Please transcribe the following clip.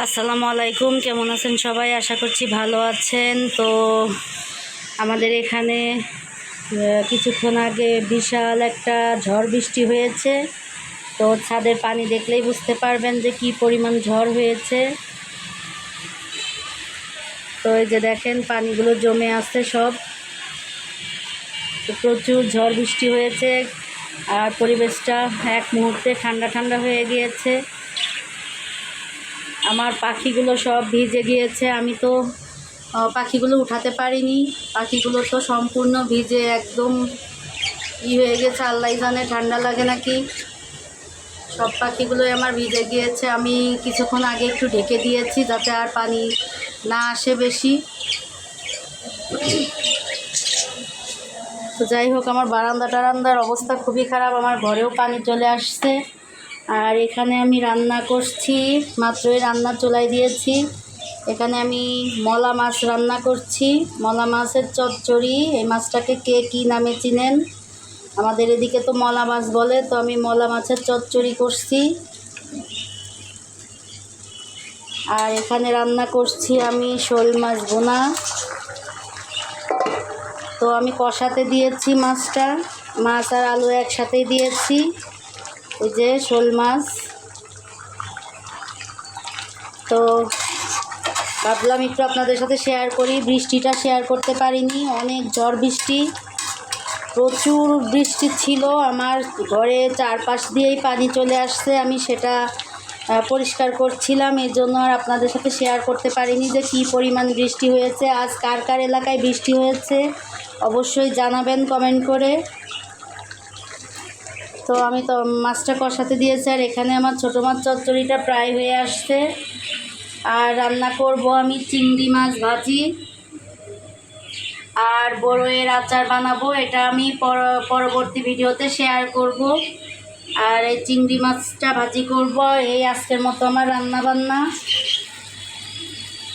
আসসালামু আলাইকুম, কেমন আছেন সবাই? আশা করছি ভালো আছেন। তো আমাদের এখানে কিছুক্ষণ আগে বিশাল একটা ঝড় বৃষ্টি হয়েছে। তো ছাদের পানি দেখলেই বুঝতে পারবেন যে কি পরিমাণ ঝড় হয়েছে। তো এই যে দেখেন, পানিগুলো জমে আসছে সব। প্রচুর ঝড় বৃষ্টি হয়েছে। আর পরিবেশটা এক মুহূর্তে ঠান্ডা ঠান্ডা হয়ে গিয়েছে। আমার পাখিগুলো সব ভিজে গিয়েছে, আমি তো পাখিগুলো উঠাতে পারিনি। পাখিগুলো তো সম্পূর্ণ ভিজে একদম ই হয়ে গেছে, আল্লাহ জানে ঠান্ডা লাগে নাকি। সব পাখিগুলোই আমার ভিজে গিয়েছে, আমি কিছুক্ষণ আগে একটু ঢেকে দিয়েছি যাতে আর পানি না আসে বেশি। তো যাই হোক, আমার বারান্দা টারান্দার অবস্থা খুবই খারাপ, আমার ঘরেও পানি চলে আসছে। আর এখানে আমি রান্না করছি, মাত্রই রান্না চলাই দিয়েছি। এখানে আমি মলা মাছ রান্না করছি। মলা মাছের চচ্চড়ি, এই মাছটাকে কে কী নামে চিনেন? আমাদের এদিকে তো মলা মাছ বলে, তো আমি মলা মাছের চচ্চড়ি করছি। আর এখানে রান্না করছি আমি শোল মাছ বোনা তো আমি কষাতে দিয়েছি মাছটা। মাছ আর আলু একসাথেই দিয়েছি। ওই যে শোল মাছ। তো ভাবলাম একটু আপনাদের সাথে শেয়ার করি। বৃষ্টিটা শেয়ার করতে পারিনি। অনেক ঝড় বৃষ্টি। প্রচুর বৃষ্টি ছিল। আমার ঘরে চারপাশ দিয়েই পানি চলে আসছে। আমি সেটা পরিষ্কার করছিলাম। এই জন্য আর আপনাদের সাথে শেয়ার করতে পারিনি যে কী পরিমাণ বৃষ্টি হয়েছে। আজ কার কার এলাকায় বৃষ্টি হয়েছে? অবশ্যই জানাবেন কমেন্ট করে। তো আমি তো মাছটা কষাতে দিয়েছি আর এখানে আমার ছোটো মাছ চচ্চড়িটা প্রায় হয়ে আসছে। আর রান্না করব আমি চিংড়ি মাছ ভাজি। আর বড়োয়ের আচার বানাবো, এটা আমি পর- পরবর্তী ভিডিওতে শেয়ার করব। আর এই চিংড়ি মাছটা ভাজি করব, এই আজকের মতো আমার রান্না বান্না